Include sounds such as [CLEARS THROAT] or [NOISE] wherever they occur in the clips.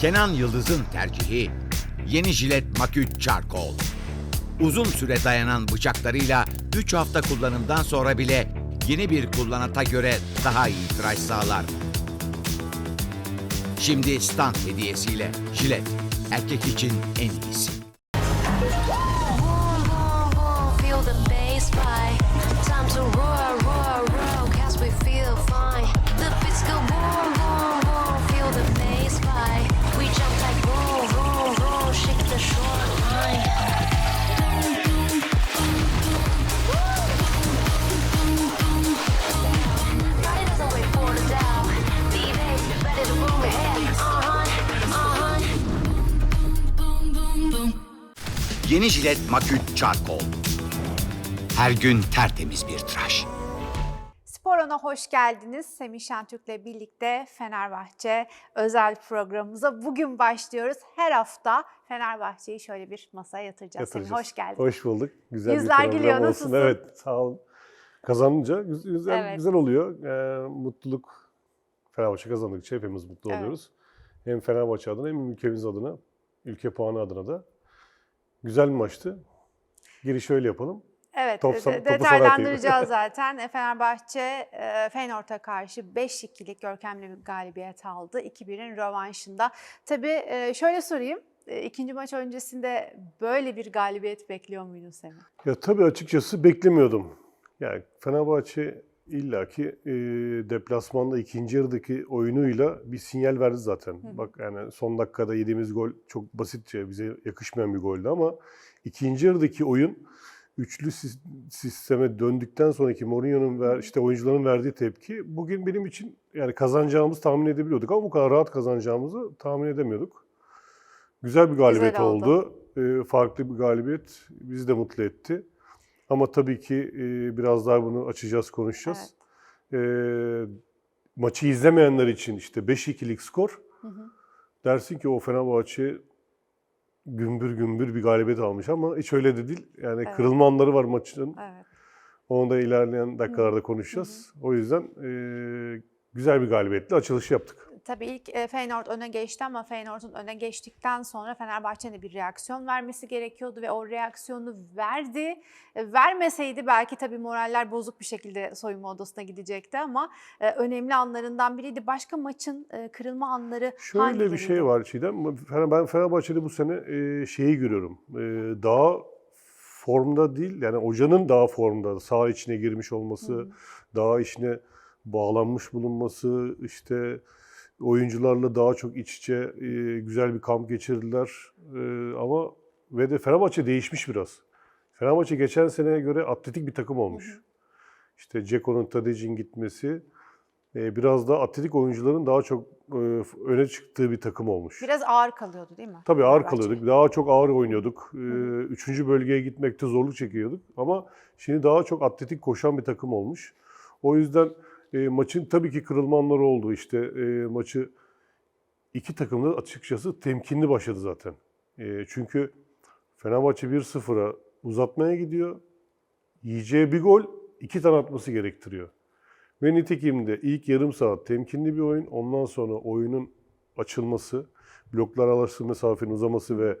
Kenan Yıldız'ın tercihi yeni jilet Maküt Charcoal. Uzun süre dayanan bıçaklarıyla 3 hafta kullanımdan sonra bile yeni bir kullanata göre daha iyi tıraş sağlar. Şimdi stand hediyesiyle jilet erkek için en iyisi. Yeni jilet Maküt Charcoal. Her gün tertemiz bir tıraş. Spor Ona hoş geldiniz. Semih Şentürk'le birlikte Fenerbahçe özel programımıza bugün başlıyoruz. Her hafta Fenerbahçe'yi şöyle bir masaya yatıracağız. Semih Yatıracağız. hoş geldin. Hoş bulduk. Güzel Yüzler bir program gülüyor, olsun. nasılsın? Evet, sağ olun. Kazanınca güz- güzel, Evet. güzel oluyor. Ee, mutluluk. Fenerbahçe kazandıkça hepimiz mutlu Evet. oluyoruz. Hem Fenerbahçe adına hem ülkemiz adına, ülke puanı adına da. Güzel bir maçtı. Girişi öyle yapalım. Evet, Top de- detaylandıracağız [LAUGHS] zaten. E, Fenerbahçe e, Feyenoord'a karşı 5-2'lik görkemli bir galibiyet aldı. 2-1'in rövanşında. Tabii e, şöyle sorayım. İkinci maç öncesinde böyle bir galibiyet bekliyor muydun Semih? Ya tabii açıkçası beklemiyordum. Yani Fenerbahçe illaki e, deplasmanda ikinci yarıdaki oyunuyla bir sinyal verdi zaten. Bak yani son dakikada yediğimiz gol çok basitçe bize yakışmayan bir goldü ama ikinci yarıdaki oyun üçlü sis- sisteme döndükten sonraki Mourinho'nun ver, işte oyuncuların verdiği tepki bugün benim için yani kazanacağımızı tahmin edebiliyorduk ama bu kadar rahat kazanacağımızı tahmin edemiyorduk. Güzel bir galibiyet oldu. oldu. E, farklı bir galibiyet bizi de mutlu etti. Ama tabii ki e, biraz daha bunu açacağız, konuşacağız. E, maçı izlemeyenler için işte 5-2'lik skor. Dersin ki o Fenerbahçe gümbür gümbür bir galibiyet almış ama hiç öyle de değil. Yani Evet. kırılma anları var maçın. Evet. Onu da ilerleyen dakikalarda konuşacağız. O yüzden e, güzel bir galibiyetle açılışı yaptık. Tabii ilk e, Feyenoord öne geçti ama Feyenoord'un öne geçtikten sonra Fenerbahçe'nin bir reaksiyon vermesi gerekiyordu ve o reaksiyonu verdi. E, Vermeseydi belki tabii moraller bozuk bir şekilde soyunma odasına gidecekti ama e, önemli anlarından biriydi. Başka maçın kırılma anları Şöyle bir hangileriydi? şey var Çiğdem. Ben Fenerbahçe'de bu sene şeyi görüyorum. Daha formda değil, yani hocanın daha formda, saha içine girmiş olması, daha içine bağlanmış bulunması, işte oyuncularla daha çok iç içe e, güzel bir kamp geçirdiler. E, ama ve de Fenerbahçe değişmiş biraz. Fenerbahçe geçen seneye göre atletik bir takım olmuş. İşte Ceko'nun Tadic'in gitmesi e, biraz da atletik oyuncuların daha çok e, öne çıktığı bir takım olmuş. Biraz ağır kalıyordu değil mi? Tabii ağır Fenerbahçe? kalıyorduk. Daha çok ağır oynuyorduk. E, Üçüncü bölgeye gitmekte zorluk çekiyorduk. Ama şimdi daha çok atletik koşan bir takım olmuş. O yüzden e, maçın tabii ki kırılma anları oldu. İşte e, maçı iki takım da açıkçası temkinli başladı zaten. E, çünkü Fenerbahçe 1-0'a uzatmaya gidiyor. Yiyeceği bir gol iki tane atması gerektiriyor. Ve nitekim de ilk yarım saat temkinli bir oyun. Ondan sonra oyunun açılması, bloklar arası mesafenin uzaması ve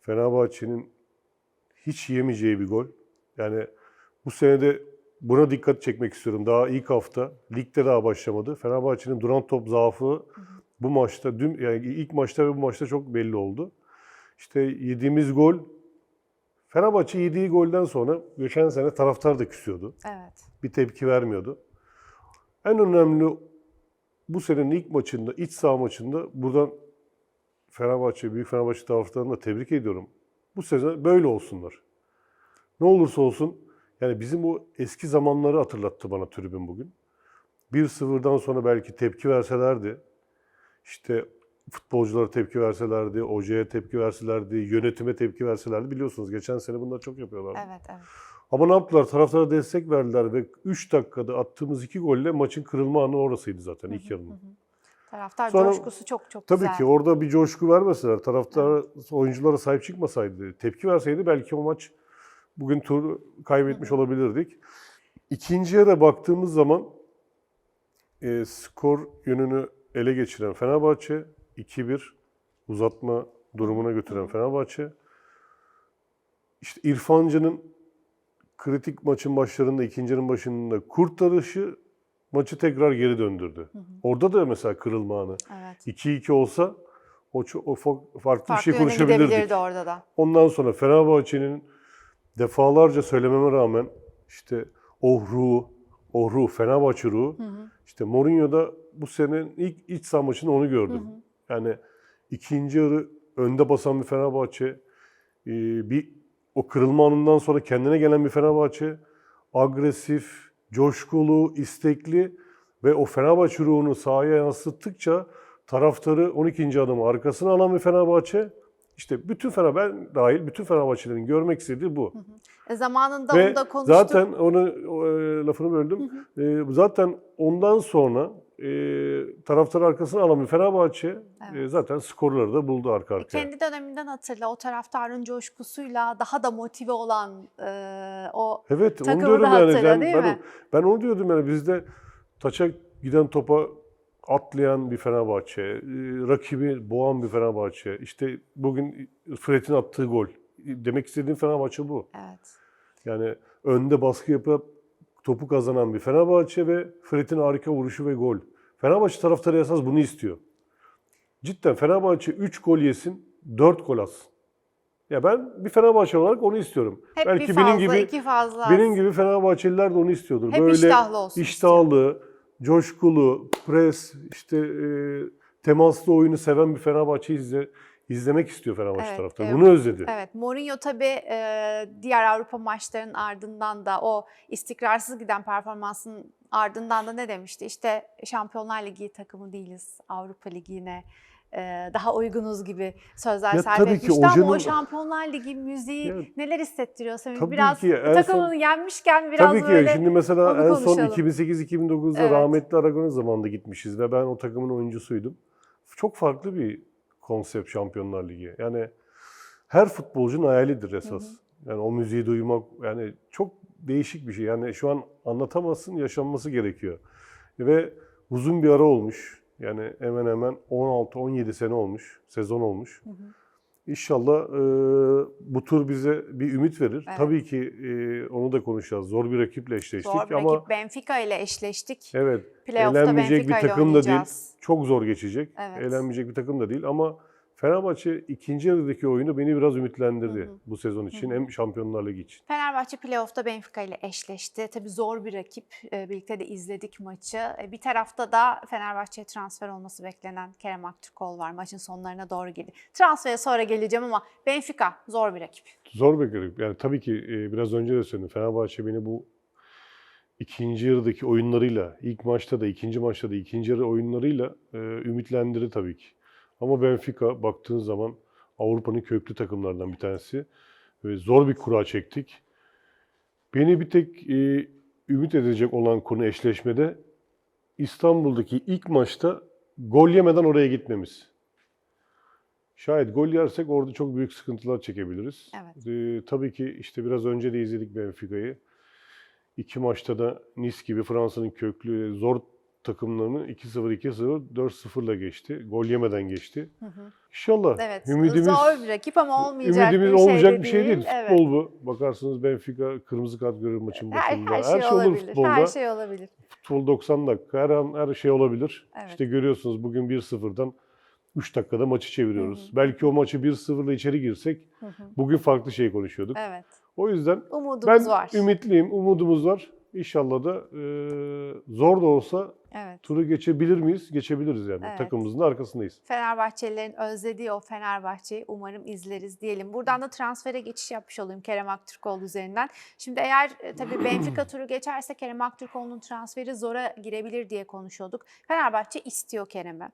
Fenerbahçe'nin hiç yemeyeceği bir gol. Yani bu senede buna dikkat çekmek istiyorum. Daha ilk hafta ligde daha başlamadı. Fenerbahçe'nin duran top zaafı bu maçta dün yani ilk maçta ve bu maçta çok belli oldu. İşte yediğimiz gol Fenerbahçe yediği golden sonra geçen sene taraftar da küsüyordu Evet. bir tepki vermiyordu. En önemli bu senenin ilk maçında, iç saha maçında buradan Fenerbahçe, Büyük Fenerbahçe taraftarını da tebrik ediyorum. Bu sezon böyle olsunlar. Ne olursa olsun yani bizim o eski zamanları hatırlattı bana tribün bugün. 1-0'dan sonra belki tepki verselerdi, işte futbolculara tepki verselerdi, hocaya tepki verselerdi, yönetime tepki verselerdi biliyorsunuz geçen sene bunları çok yapıyorlardı. Evet, evet. Ama ne yaptılar? Taraftara destek verdiler ve 3 dakikada attığımız 2 golle maçın kırılma anı orasıydı zaten ilk yarının. Taraftar Sonra- coşkusu çok çok Tabii güzel. ki orada bir coşku vermeseler, taraftar oyunculara sahip çıkmasaydı, tepki verseydi belki o maç bugün tur kaybetmiş olabilirdik. İkinci yarı baktığımız zaman e, skor yönünü ele geçiren Fenerbahçe 2-1 uzatma durumuna götüren Fenerbahçe. İşte İrfancı'nın kritik maçın başlarında, ikincinin başında kurtarışı maçı tekrar geri döndürdü. Orada da mesela kırılma anı. Evet. 2-2 olsa o, o fa- farklı, bir Farklı şey konuşabilirdik. orada da. Ondan sonra Fenerbahçe'nin defalarca söylememe rağmen işte o ruh, o ruh, Fenerbahçe ruhu. İşte Mourinho'da bu senenin ilk iç saha maçında onu gördüm. Yani ikinci yarı önde basan bir Fenerbahçe, e, bir o kırılma anından sonra kendine gelen bir Fenerbahçe, agresif, coşkulu, istekli ve o Fenerbahçe ruhunu sahaya yansıttıkça taraftarı 12. adamı arkasına alan bir Fenerbahçe. İşte bütün Fenerbahçe dahil bütün Fenerbahçelerin görmek istediği bu. E, zamanında Ve onu da konuştuk. zaten onu o, e, lafını böldüm. E, zaten ondan sonra e, taraftar arkasına alan bir Fenerbahçe e, Evet. zaten skorları da buldu arka arkaya. Kendi döneminden hatırla o taraftarın coşkusuyla daha da motive olan e, o Evet onu takımı diyorum da yani. hatırla, Ben, değil ben, mi? ben onu diyordum yani bizde taça giden topa atlayan bir Fenerbahçe, e, rakibi boğan bir Fenerbahçe. İşte bugün Fred'in attığı gol. Demek istediğim Fenerbahçe bu. evet. Yani önde baskı yapıp topu kazanan bir Fenerbahçe ve Fred'in harika vuruşu ve gol. Fenerbahçe taraftarı esas bunu istiyor. Cidden Fenerbahçe 3 gol yesin, 4 gol atsın. Ya ben bir Fenerbahçe olarak onu istiyorum. Hep Belki bir fazla, benim gibi iki fazla. benim gibi Fenerbahçeliler de onu istiyordur. Hep Böyle iştahlı olsun iştahlı, coşkulu, pres, işte e, temaslı oyunu seven bir Fenerbahçe izle, izlemek istiyor Fenerbahçe Evet, taraftarı. evet. Bunu özledi. Evet, Mourinho tabii e, diğer Avrupa maçlarının ardından da o istikrarsız giden performansın ardından da ne demişti? İşte Şampiyonlar Ligi takımı değiliz, Avrupa Ligi'ne daha uygunuz gibi sözler Ya sarf etmişti ama o hocanın- Şampiyonlar Ligi müziği Ya, neler hissettiriyor Semih? Biraz ki, takımını son- yenmişken biraz Tabii ki böyle şimdi mesela en son konuşalım. 2008-2009'da Evet. rahmetli Aragon'un zamanında gitmişiz ve ben o takımın oyuncusuydum. Çok farklı bir konsept Şampiyonlar Ligi. Yani her futbolcunun hayalidir esas. Yani o müziği duymak yani çok değişik bir şey. Yani şu an anlatamazsın, yaşanması gerekiyor. Ve uzun bir ara olmuş. Yani hemen hemen 16-17 sene olmuş, sezon olmuş. İnşallah e, bu tur bize bir ümit verir. Evet. Tabii ki e, onu da konuşacağız. Zor bir rakiple eşleştik zor bir ama rakip Benfica ile eşleştik. evet Playoff'ta elenmeyecek Benfica bir takım da değil. Çok zor geçecek. Evet. Elenmeyecek bir takım da değil ama Fenerbahçe ikinci yarıdaki oyunu beni biraz ümitlendirdi Hı hı. bu sezon için. Hem Şampiyonlar Ligi için. Fenerbahçe playoff'ta Benfica ile eşleşti. Tabii zor bir rakip. Ee, Birlikte de izledik maçı. Ee, Bir tarafta da Fenerbahçe'ye transfer olması beklenen Kerem Aktürkoğlu var. Maçın sonlarına doğru geldi. Transfere sonra geleceğim ama Benfica zor bir rakip. Zor bir rakip. Yani tabii ki e, biraz önce de söyledim. Fenerbahçe beni bu ikinci yarıdaki oyunlarıyla, ilk maçta da, ikinci maçta da, ikinci yarı oyunlarıyla e, ümitlendirdi tabii ki. Ama Benfica baktığın zaman Avrupa'nın köklü takımlarından bir tanesi. Ve zor bir kura çektik. Beni bir tek e, ümit edecek olan konu eşleşmede İstanbul'daki ilk maçta gol yemeden oraya gitmemiz. Şayet gol yersek orada çok büyük sıkıntılar çekebiliriz. Evet. Ee, tabii ki işte biraz önce de izledik Benfica'yı. İki maçta da Nice gibi Fransa'nın köklü zor takımlarını 2-0, 2-0, 4-0'la geçti. Gol yemeden geçti. İnşallah. Evet. Ümidimiz, zor bir rakip ama olmayacak ümidimiz bir şey olmayacak de bir şey değil. Evet. Futbol bu. Bakarsınız Benfica kırmızı kart görür maçın Her, başında. her şey, olur olabilir. futbolda. Her şey olabilir. Futbol 90 dakika. Her an her şey olabilir. Evet. İşte görüyorsunuz bugün 1-0'dan 3 dakikada maçı çeviriyoruz. Belki o maçı 1-0'la içeri girsek Hı hı. bugün farklı şey konuşuyorduk. Evet. O yüzden Umudumuz ben var. ümitliyim, umudumuz var. İnşallah da e, zor da olsa Evet. turu geçebilir miyiz? Geçebiliriz yani. Evet. Takımımızın da arkasındayız. Fenerbahçelilerin özlediği o Fenerbahçe'yi umarım izleriz diyelim. Buradan da transfere geçiş yapmış olayım Kerem Aktürkoğlu üzerinden. Şimdi eğer e, tabii [CLEARS THROAT] Benfica turu geçerse Kerem Aktürkoğlu'nun transferi zora girebilir diye konuşuyorduk. Fenerbahçe istiyor Kerem'i.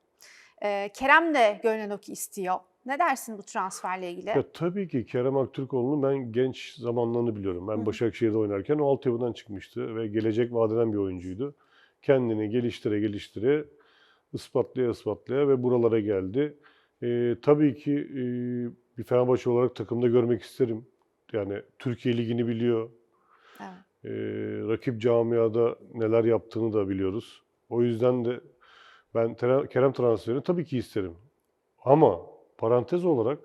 Ee, Kerem de görünen o ki istiyor. Ne dersin bu transferle ilgili? Ya tabii ki Kerem Aktürkoğlu'nun ben genç zamanlarını biliyorum. Ben Hı. Başakşehir'de oynarken o altyapıdan çıkmıştı ve gelecek vadeden bir oyuncuydu. Kendini geliştire geliştire, ispatlaya ispatlaya ve buralara geldi. Ee, tabii ki e, bir Fenerbahçe olarak takımda görmek isterim. Yani Türkiye Ligi'ni biliyor. Evet. Ee, rakip camiada neler yaptığını da biliyoruz. O yüzden de ben Kerem transferini tabii ki isterim. Ama parantez olarak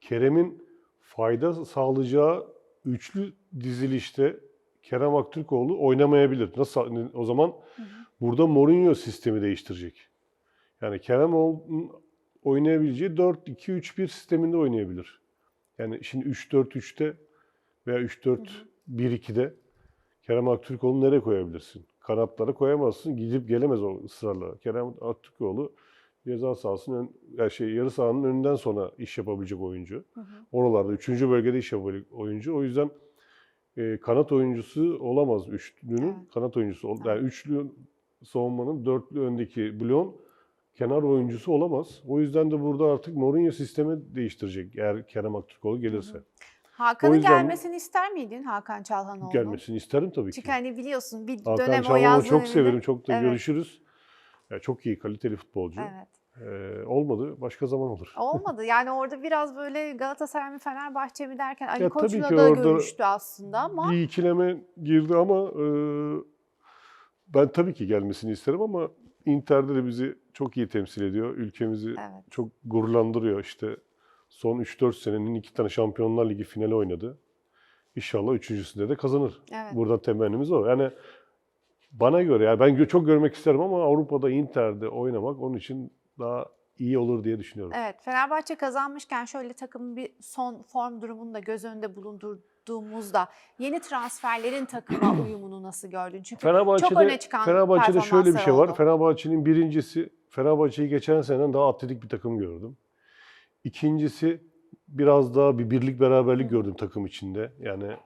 Kerem'in fayda sağlayacağı üçlü dizilişte Kerem Aktürkoğlu oynamayabilir. Nasıl o zaman burada Mourinho sistemi değiştirecek. Yani Kerem oynayabileceği 4-2-3-1 sisteminde oynayabilir. Yani şimdi 3-4-3'te veya 3-4-1-2'de Kerem Aktürkoğlu'nu nereye koyabilirsin? Kanatlara koyamazsın. Gidip gelemez o ısrarla. Kerem Aktürkoğlu ceza sahasının ön, yani şey, yarı sahanın önünden sonra iş yapabilecek oyuncu. Oralarda 3. bölgede iş yapabilecek oyuncu. O yüzden e, kanat oyuncusu olamaz üçlünün. Evet. Kanat oyuncusu ol- yani üçlü savunmanın dörtlü öndeki bloğun kenar oyuncusu olamaz. O yüzden de burada artık Mourinho sistemi değiştirecek eğer Kerem Aktürkoğlu gelirse. Hakan'ın O yüzden- gelmesini ister miydin Hakan Çalhanoğlu'nun? Gelmesini isterim tabii ki. Çünkü hani biliyorsun bir Hakan dönem o Çalhanoğlu'nu yaz çok severim, çok da Evet. görüşürüz. Ya çok iyi, kaliteli futbolcu. Evet. Ee, olmadı, başka zaman olur. Olmadı. Yani orada biraz böyle Galatasaray mı Fenerbahçe mi derken Ali Koç'la da görüştü aslında ama Bir ikileme girdi ama e, ben tabii ki gelmesini isterim ama Inter'de de bizi çok iyi temsil ediyor. Ülkemizi evet. çok gururlandırıyor. İşte son 3-4 senenin iki tane Şampiyonlar Ligi finali oynadı. İnşallah üçüncüsünde de kazanır. Evet. Burada temennimiz o. Yani bana göre yani ben çok görmek isterim ama Avrupa'da Inter'de oynamak onun için daha iyi olur diye düşünüyorum. Evet, Fenerbahçe kazanmışken şöyle takımın bir son form durumunu da göz önünde bulundurduğumuzda yeni transferlerin takıma [CLEARS THROAT] uyumunu nasıl gördün? Çünkü Fenerbahçe'de, çok öne çıkan Fenerbahçe'de şöyle bir şey var. oldu. Fenerbahçe'nin birincisi, Fenerbahçe'yi geçen seneden daha atletik bir takım gördüm. İkincisi biraz daha bir birlik beraberlik gördüm takım içinde. Yani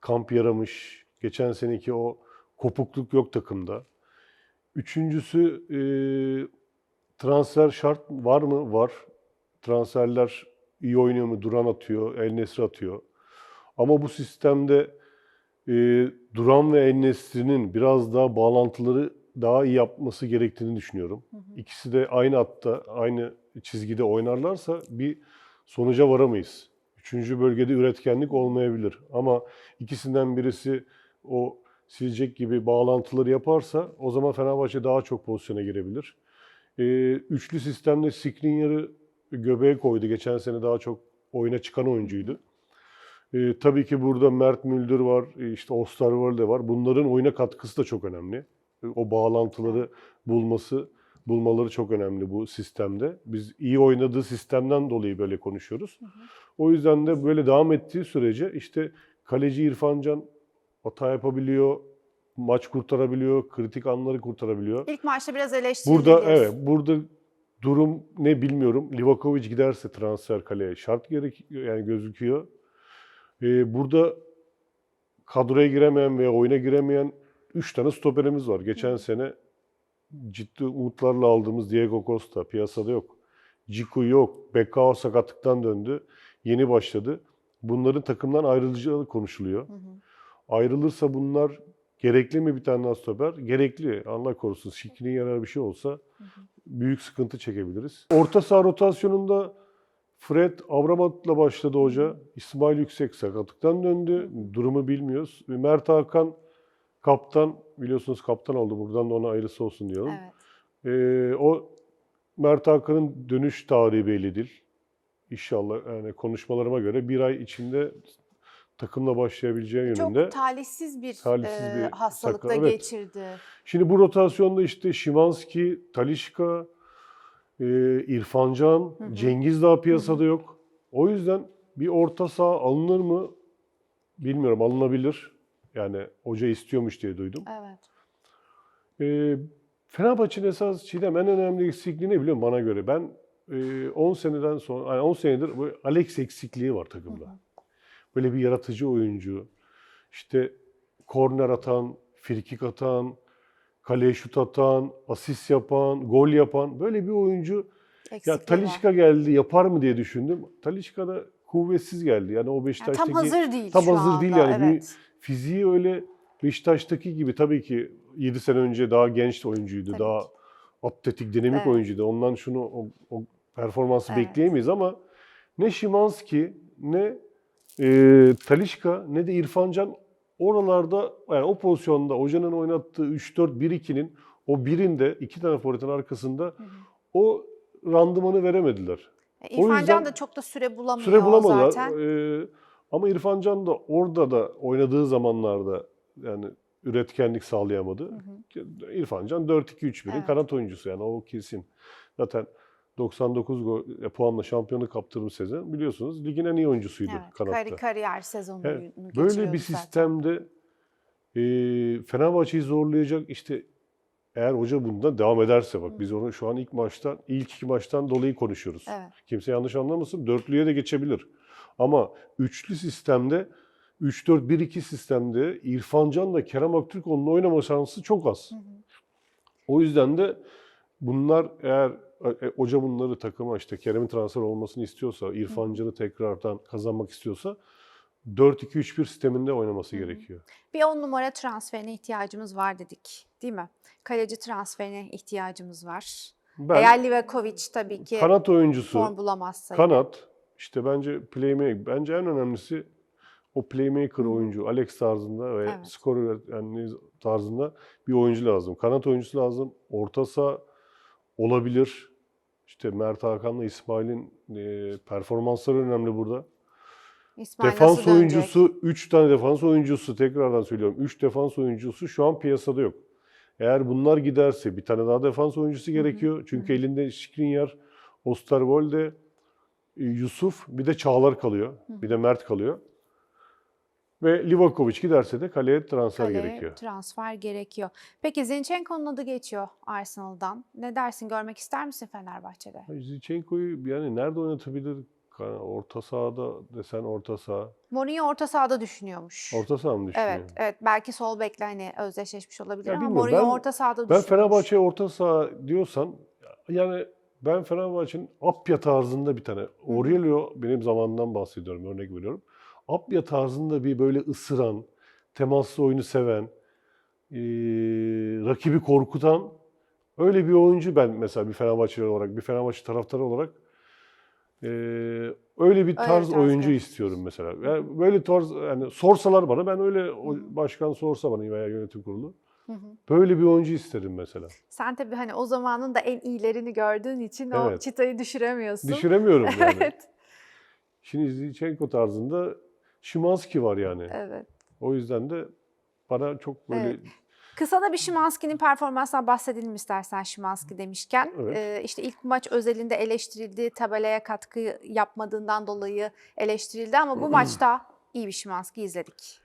kamp yaramış. Geçen seneki o kopukluk yok takımda. Üçüncüsü e, transfer şart var mı? Var. Transferler iyi oynuyor mu? Duran atıyor, El Nesri atıyor. Ama bu sistemde e, Duran ve En-Nesyri'nin biraz daha bağlantıları daha iyi yapması gerektiğini düşünüyorum. İkisi de aynı hatta, aynı çizgide oynarlarsa bir sonuca varamayız. Üçüncü bölgede üretkenlik olmayabilir. Ama ikisinden birisi o silecek gibi bağlantıları yaparsa o zaman Fenerbahçe daha çok pozisyona girebilir. E, üçlü sistemde Skriniar'ı göbeğe koydu. Geçen sene daha çok oyuna çıkan oyuncuydu. E, tabii ki burada Mert Müldür var, işte Osterwolde var. Bunların oyuna katkısı da çok önemli. E, O bağlantıları bulması, bulmaları çok önemli bu sistemde. Biz iyi oynadığı sistemden dolayı böyle konuşuyoruz. O yüzden de böyle devam ettiği sürece işte kaleci İrfan Can hata yapabiliyor, maç kurtarabiliyor, kritik anları kurtarabiliyor. İlk maçta biraz eleştirildi. Burada biliyorsun. evet, burada durum ne bilmiyorum. Livakovic giderse transfer kaleye şart gerek yani gözüküyor. Ee, burada kadroya giremeyen veya oyuna giremeyen 3 tane stoperimiz var. Geçen sene ciddi umutlarla aldığımız Diego Costa piyasada yok. Ciku yok. Bekao sakatlıktan döndü. Yeni başladı. Bunların takımdan ayrılacağı konuşuluyor. Ayrılırsa bunlar gerekli mi bir tane stoper? Gerekli. Allah korusun. Şiklinin yarar bir şey olsa büyük sıkıntı çekebiliriz. Orta saha rotasyonunda Fred Avramat'la başladı hoca. İsmail Yüksek sakatlıktan döndü. Durumu bilmiyoruz. Mert Hakan kaptan. Biliyorsunuz kaptan oldu. Buradan da ona ayrısı olsun diyorum. Evet. Ee, o Mert Hakan'ın dönüş tarihi belli değil. İnşallah yani konuşmalarıma göre bir ay içinde takımla başlayabileceği yönünde. Çok talihsiz bir, Talihsiz e, bir hastalıkla sakal, evet. geçirdi. Şimdi bu rotasyonda işte Şimanski, Talişka, e, İrfan Can, Cengiz daha piyasada yok. O yüzden bir orta saha alınır mı bilmiyorum alınabilir. Yani hoca istiyormuş diye duydum. Evet. E, Fenerbahçe'nin esas Çiğdem en önemli eksikliği ne biliyor musun bana göre? Ben e, 10 seneden sonra, yani 10 senedir böyle Alex eksikliği var takımda. Böyle bir yaratıcı oyuncu. İşte korner atan, frikik atan, kaleye şut atan, asist yapan, gol yapan böyle bir oyuncu. Ya eksikliği var. Talişka geldi yapar mı diye düşündüm. Talişka da kuvvetsiz geldi. Yani o Yani Beşiktaş'taki tam hazır değil tam hazır anda. değil yani. Bir Evet. fiziği öyle Beşiktaş'taki gibi tabii ki 7 sene önce daha genç oyuncuydu. Tabii daha ki. atletik, dinamik Evet. oyuncuydu. Ondan şunu o, o performansı Evet. bekleyemeyiz ama ne Şimanski ne e, Talişka ne de İrfan Can oralarda yani o pozisyonda hocanın oynattığı 3-4-1-2'nin o birinde iki tane forvetin arkasında o randımanı veremediler. İrfan yüzden Can da çok da süre bulamıyor Süre bulamadılar. zaten. Ee, ama İrfan Can da orada da oynadığı zamanlarda yani üretkenlik sağlayamadı. İrfan Can 4-2-3-1'in Evet. kanat oyuncusu yani o kesin. Zaten 99 gol, e, puanla şampiyonu kaptırmış sezon biliyorsunuz ligin en iyi oyuncusuydu Evet, kanatta. kari- kariyer sezonunu Evet, Böyle bir zaten. sistemde e, Fenerbahçe'yi zorlayacak işte eğer hoca bundan devam ederse bak biz onu şu an ilk maçtan ilk iki maçtan dolayı konuşuyoruz. Evet. Kimse yanlış anlamasın. Dörtlüye de geçebilir. Ama üçlü sistemde 3-4-1-2 sistemde İrfan Can'la Kerem Aktürkoğlu'nun oynama şansı çok az. O yüzden de bunlar eğer hoca bunları takıma işte Kerem'in transfer olmasını istiyorsa, İrfan Can'ı tekrardan kazanmak istiyorsa 4-2-3-1 sisteminde oynaması gerekiyor. Bir on numara transferine ihtiyacımız var dedik değil mi? Kaleci transferine ihtiyacımız var. Ben Eğer Livakovic tabii ki kanat oyuncusu, form bulamazsa. kanat işte bence playmaker bence en önemlisi o playmaker oyuncu Alex tarzında ve Evet. skor yani tarzında bir oyuncu lazım. Kanat oyuncusu lazım. Orta saha olabilir. İşte Mert Hakan'la İsmail'in e, performansları önemli burada. İsmail defans nasıl oyuncusu 3 tane defans oyuncusu tekrardan söylüyorum. 3 defans oyuncusu şu an piyasada yok. Eğer bunlar giderse bir tane daha defans oyuncusu gerekiyor. Çünkü elinde Skriniar, Osterwolde, e, Yusuf bir de Çağlar kalıyor. Bir de Mert kalıyor. Ve Livakovic giderse de kaleye transfer Kaleye gerekiyor. transfer gerekiyor. Peki Zinchenko'nun adı geçiyor Arsenal'dan. Ne dersin? Görmek ister misin Fenerbahçe'de? Zinchenko'yu yani nerede oynatabilir? Orta sahada desen orta saha. Mourinho orta sahada düşünüyormuş. Orta saha mı düşünüyor? Evet, evet. Belki sol bekle hani özdeşleşmiş olabilir Ya ama bilmiyorum, Mourinho ben- orta sahada Ben düşünüyormuş. Fenerbahçe'ye orta saha diyorsan yani ben Fenerbahçe'nin Apya tarzında bir tane. Aurelio benim zamandan bahsediyorum örnek veriyorum. Apya tarzında bir böyle ısıran, temaslı oyunu seven, rakibi korkutan öyle bir oyuncu ben mesela bir Fenerbahçeli olarak, bir Fenerbahçe taraftarı olarak öyle bir tarz tarz oyuncu evet. istiyorum mesela. Yani böyle tarz yani sorsalar bana ben öyle o başkan sorsa bana veya yönetim kurulu Hı hı. Böyle bir oyuncu isterim mesela. Sen tabii hani o zamanın da en iyilerini gördüğün için o Evet. çıtayı düşüremiyorsun. Düşüremiyorum yani. [LAUGHS] evet. Şimdi Zinchenko tarzında Şimanski var yani. Evet. O yüzden de bana çok böyle Evet. Kısa da bir Şimanski'nin performansından bahsedelim istersen Şimanski demişken. Evet. Ee, işte ilk maç özelinde eleştirildi, tabelaya katkı yapmadığından dolayı eleştirildi ama bu [CLEARS THROAT] maçta iyi bir Şimanski izledik.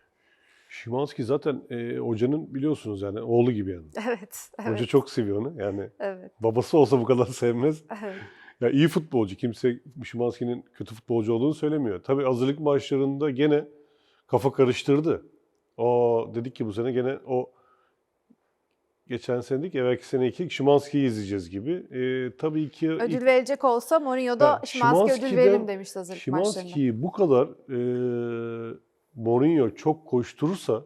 Şimanski zaten e, hocanın biliyorsunuz yani oğlu gibi yani. Evet, [LAUGHS] evet, Hoca çok seviyor onu. Yani evet, babası olsa bu kadar sevmez. evet. Ya iyi futbolcu. Kimse Şimanski'nin kötü futbolcu olduğunu söylemiyor. Tabii hazırlık maçlarında gene kafa karıştırdı. O dedik ki bu sene gene o geçen sene dedik evvelki sene iki Şimanski'yi izleyeceğiz gibi. E, tabii ki ilk- Ödül verecek olsa Mourinho da Evet, Şimanski ödül verelim demiş hazırlık maçlarında. Şimanski'yi bu kadar e, Mourinho çok koşturursa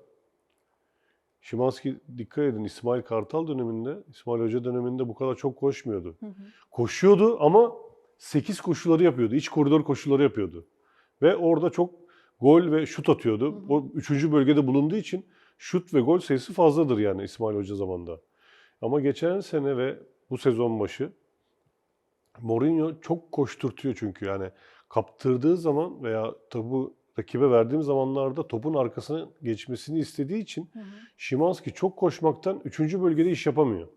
Şimanski dikkat edin İsmail Kartal döneminde, İsmail Hoca döneminde bu kadar çok koşmuyordu. Hı hı. Koşuyordu ama 8 koşuları yapıyordu. İç koridor koşuları yapıyordu. Ve orada çok gol ve şut atıyordu. O üçüncü bölgede bulunduğu için şut ve gol sayısı fazladır yani İsmail Hoca zamanında. Ama geçen sene ve bu sezon başı Mourinho çok koşturtuyor çünkü yani kaptırdığı zaman veya topu rakibe verdiğim zamanlarda topun arkasına geçmesini istediği için Hı hı. Şimanski çok koşmaktan 3. bölgede iş yapamıyor.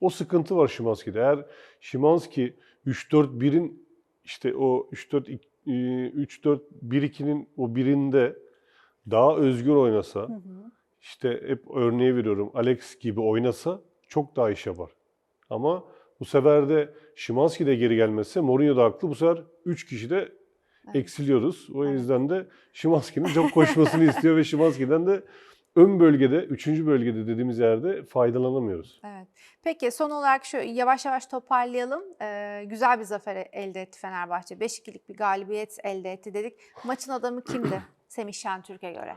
O sıkıntı var Şimanski'de. Eğer Şimanski 3-4-1'in işte o 3-4 3-4-1-2'nin o birinde daha özgür oynasa, Hı hı. işte hep örneği veriyorum Alex gibi oynasa çok daha iş yapar. Ama bu sefer de Şimanski de geri gelmezse Mourinho da haklı. Bu sefer 3 kişi de eksiliyoruz. O Evet. yüzden de Şimanski'nin çok koşmasını [LAUGHS] istiyor ve Şimanski'den de ön bölgede, 3. bölgede dediğimiz yerde faydalanamıyoruz. Evet. Peki son olarak şu yavaş yavaş toparlayalım. Ee, güzel bir zafer elde etti Fenerbahçe. 5-2'lik bir galibiyet elde etti dedik. Maçın adamı kimdi [CLEARS THROAT] Semih Şentürk'e göre?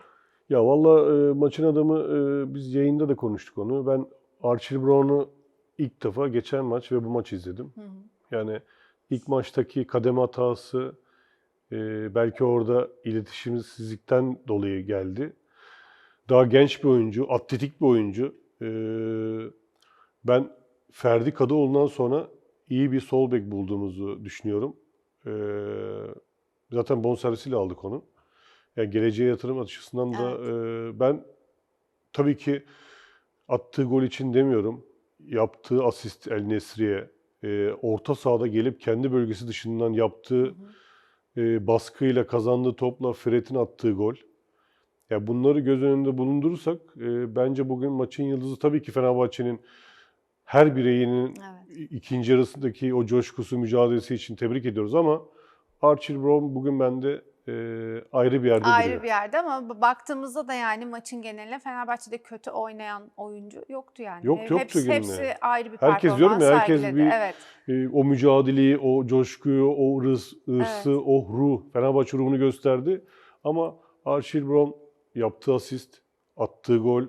Ya valla e, maçın adamı e, biz yayında da konuştuk onu. Ben Archie Brown'u ilk defa geçen maç ve bu maç izledim. Hı hı. Yani ilk maçtaki kademe hatası e, belki orada iletişimsizlikten dolayı geldi. Daha genç bir oyuncu, atletik bir oyuncu. E, ben Ferdi Kadıoğlu'ndan sonra iyi bir sol bek bulduğumuzu düşünüyorum. Ee, zaten bonservisiyle aldık onu. Yani geleceğe yatırım açısından da e, ben tabii ki attığı gol için demiyorum. Yaptığı asist El Nesri'ye, e, orta sahada gelip kendi bölgesi dışından yaptığı e, baskıyla kazandığı topla Fred'in attığı gol. Ya bunları göz önünde bulundurursak e, bence bugün maçın yıldızı tabii ki Fenerbahçe'nin her bireyinin Evet. ikinci yarısındaki o coşkusu, mücadelesi için tebrik ediyoruz ama Archie Brown bugün bende e, ayrı bir yerde Ayrı duruyor. bir yerde ama baktığımızda da yani maçın geneline Fenerbahçe'de kötü oynayan oyuncu yoktu yani. Yok, yoktu hepsi, hepsi ayrı bir Herkes performans diyorum ya, herkes sergiledi. bir- Evet. E, o mücadeleyi, o coşkuyu, o hırs, hırsı, Evet. o ruh, Fenerbahçe ruhunu gösterdi. Ama Archie Brown yaptığı asist, attığı gol,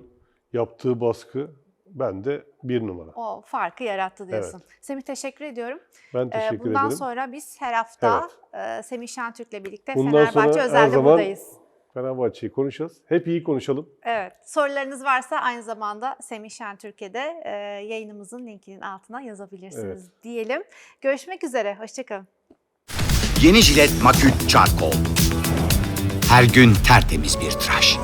yaptığı baskı bende bir numara. O farkı yarattı diyorsun. Semih teşekkür ediyorum. Ben Ee, teşekkür Bundan ederim. sonra biz her hafta e, Semih Şentürk'le birlikte Bundan Fenerbahçe sonra her özelde zaman- buradayız. Fenerbahçe'yi konuşacağız. Hep iyi konuşalım. Evet. Sorularınız varsa aynı zamanda Semih Şentürk'e de e, yayınımızın linkinin altına yazabilirsiniz diyelim. Görüşmek üzere. Hoşçakalın. Yeni jilet Maküt Charcoal. Her gün tertemiz bir tıraş.